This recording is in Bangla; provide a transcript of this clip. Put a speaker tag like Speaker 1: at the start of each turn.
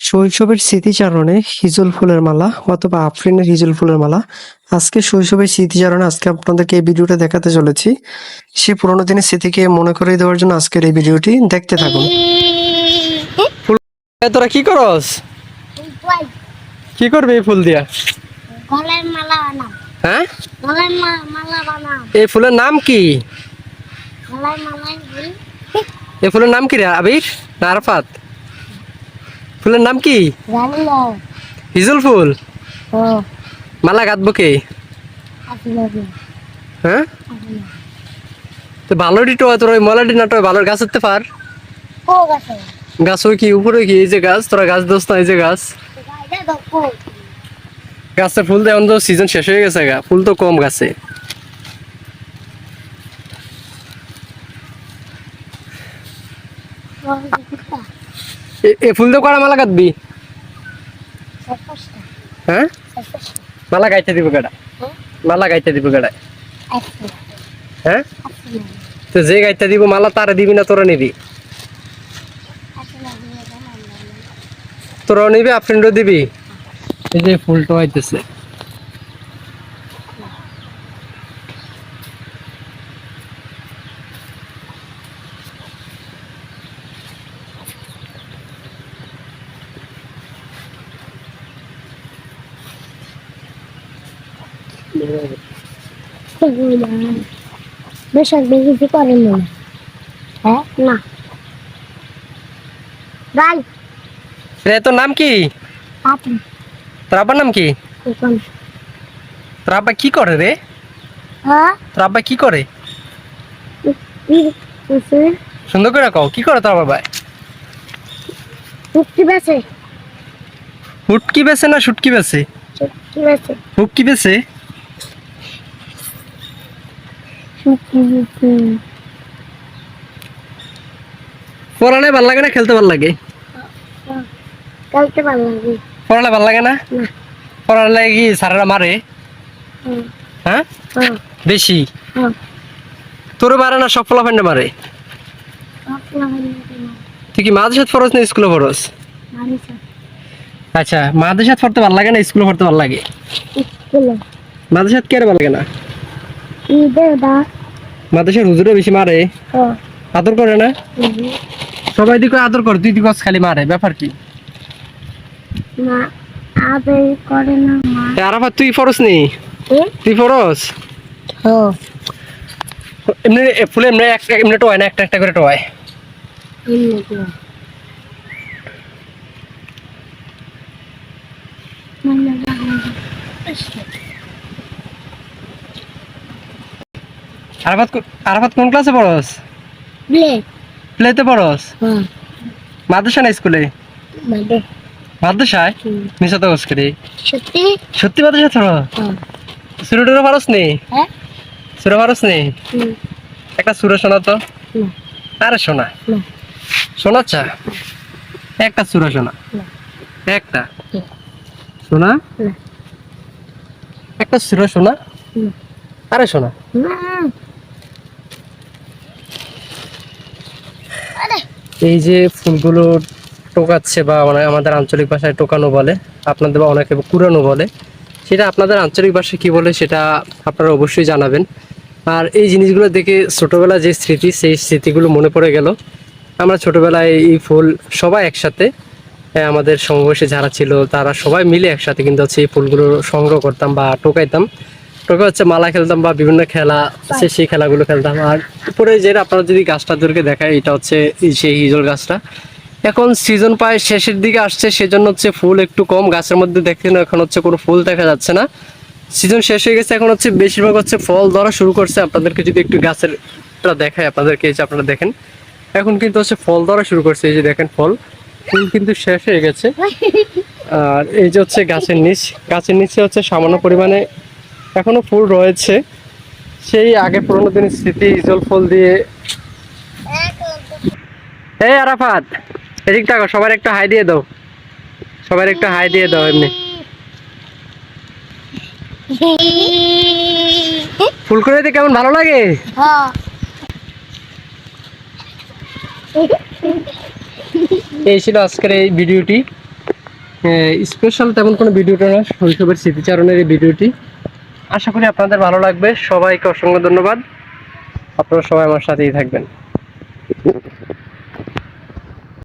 Speaker 1: শৈশবের স্মৃতিচারণে হিজল ফুলের মালা অথবা আফরিনের হিজল ফুলের মালা। আজকে শৈশবের স্মৃতিচারণে আজকে আপনাদেরকে এই ভিডিওটা দেখাতে চলেছি। সে পুরোনো দিনের স্মৃতিকে মনে করিয়ে দেওয়ার জন্য আজকের এই ভিডিওটি দেখতে থাকুন। তোরা কি করস? কি করবে এই ফুল দিয়া?
Speaker 2: গলার মালা
Speaker 1: হ্যাঁ?
Speaker 2: গলার মালা
Speaker 1: এই ফুলের নাম কি?
Speaker 2: গলার বলি।
Speaker 1: এই ফুলের নাম কি রে আবির না আরফাত? ফুলের নাম কি?
Speaker 2: না
Speaker 1: হিজল ফুল? মালা গাঁথবো কে? হ্যাঁ? তো ভালো ডিটো তোর ওই মলাডি নাটো ভালো গাছ উঠতে পার।
Speaker 2: গাছ?
Speaker 1: ওই কি উপরে কি এই যে গাছ? তোরা গাছ দোস্ত না এই যে গাছ। গাছের ফুল দেওয়ান তো সিজন শেষ হয়ে গেছে গা। ফুল তো কম গাছে। এ- ফুল দিয়ে করা মালা কাটবি? হ্যাঁ? মালা গাইতে দিব কেডা?
Speaker 2: হ্যাঁ?
Speaker 1: মালা গাইতে দিব কেডা? হ্যাঁ? তো যে গাইতে দিব মালা তারে দিবি না তোরা নিবি? তোরা নিবি আফ্রেন্ডও দিবি? এই যে ফুলটা আইতেছে।
Speaker 2: বেশক বেশি করেন না হ্যাঁ না গাই
Speaker 1: রে, তোর নাম কি? তোর আব্বার নাম কি? তোর আব্বা কি করে রে? তোর আব্বা কি করে? সুন্দর করে কও, কি করে তোর বাবা
Speaker 2: চুক্তি বেছে
Speaker 1: হুটকি বেছে না শুটকি বেছে
Speaker 2: চুক্তি বেছে?
Speaker 1: হুটকি বেছে
Speaker 2: চুক্তি বেছে
Speaker 1: পড়ালে ভালো লাগে না খেলতে ভালো লাগে?
Speaker 2: ভালো
Speaker 1: পড়ালে ভালো লাগে না? পড়ালে কি স্যারেরা মারে? হ্যাঁ? বেশি? তোর মারে না সব ফলাফান্ডে মারে? তুই কি মাদ্রাসাত ফরস না স্কুলে ফরস আচ্ছা মাদ্রাসাত পড়তে ভালো লাগে না স্কুলে পড়তে ভালো লাগে? মাদ্রাসাত কে ভালো লাগে না? মাদ্রাসার হুজুরে বেশি মারে? আদর করে না? সবাই দিকে আদর করে তুই দিকে খালি মারে ব্যাপার কি? আরাফাত তুই ফরস নি? তুই ফরস? এমনি ফুলে এমনি একটা এমনি টোয় না একটা একটা করে টোয় আরাফাত আরাফাত কোন ক্লাসে পড়স?
Speaker 2: ব্লেড
Speaker 1: প্লেতে পড়স?
Speaker 2: হ্যাঁ।
Speaker 1: মাদ্রাসা না স্কুলে? মাদ্রাসায়? মিশা তো করি।
Speaker 2: সত্যি?
Speaker 1: সত্যি মাদ্রাসা
Speaker 2: হ্যাঁ।
Speaker 1: সুরে টুরে পারস নি?
Speaker 2: হ্যাঁ।
Speaker 1: সুরে পারস নি? একটা সুরে শোনা তো। আরে শোনা। শোনাচ্ছা? একটা সুরা শোনা। একটা। শোনা? একটা সুরা শোনা? আরে শোনা
Speaker 2: না আরে
Speaker 1: এই যে ফুলগুলো টোকাচ্ছে বা মানে আমাদের আঞ্চলিক ভাষায় টোকানো বলে, আপনাদের বা অনেকে কুড়ানো বলে, সেটা আপনাদের আঞ্চলিক ভাষায় কি বলে সেটা আপনারা অবশ্যই জানাবেন। আর এই জিনিসগুলো দেখে ছোটবেলা যে স্মৃতি, সেই স্মৃতিগুলো মনে পড়ে গেল। আমরা ছোটোবেলায় এই ফুল সবাই একসাথে আমাদের সমাবেশে যারা ছিল, তারা সবাই মিলে একসাথে কিন্তু হচ্ছে এই ফুলগুলো সংগ্রহ করতাম বা টোকাইতাম। টোকা হচ্ছে মালা খেলতাম বা বিভিন্ন খেলা আছে সেই খেলাগুলো খেলতাম। আর উপরে যে আপনারা যদি গাছটা দূরকে দেখায় এটা হচ্ছে সেই হিজল গাছটা। এখন সিজন প্রায় শেষের দিকে আসছে সেজন্য হচ্ছে ফুল একটু কম। গাছের মধ্যে দেখেন এখন হচ্ছে কোনো ফুল দেখা যাচ্ছে না। সিজন শেষ হয়ে গেছে এখন হচ্ছে বেশিরভাগ হচ্ছে ফল ধরা শুরু করছে। আপনাদেরকে যদি একটু গাছের টা দেখায় আপনাদেরকে এই যে আপনারা দেখেন। এখন কিন্তু হচ্ছে ফল ধরা শুরু করছে এই যে দেখেন ফল। ফুল কিন্তু শেষ হয়ে গেছে। আর এই যে হচ্ছে গাছের নিচ গাছের নিচে হচ্ছে সামান্য পরিমাণে এখনও ফুল রয়েছে। সেই আগে পুরোনো দিনের স্মৃতি, ইজল ফুল দিয়ে। এই আরাফাত, এদিক থাকো সবার একটু হাই দিয়ে দাও। সবার একটু হাই দিয়ে দাও এমনি। ফুল করে দিতে কেমন ভালো লাগে? এই ছিল আজকের এই ভিডিওটি। স্পেশাল তেমন কোনো ভিডিওটা না শৈশবের স্মৃতিচারণের এই ভিডিওটি। আশা করি আপনাদের ভালো লাগবে। সবাইকে অসংখ্য ধন্যবাদ। আপনারা সবাই আমার সাথেই থাকবেন।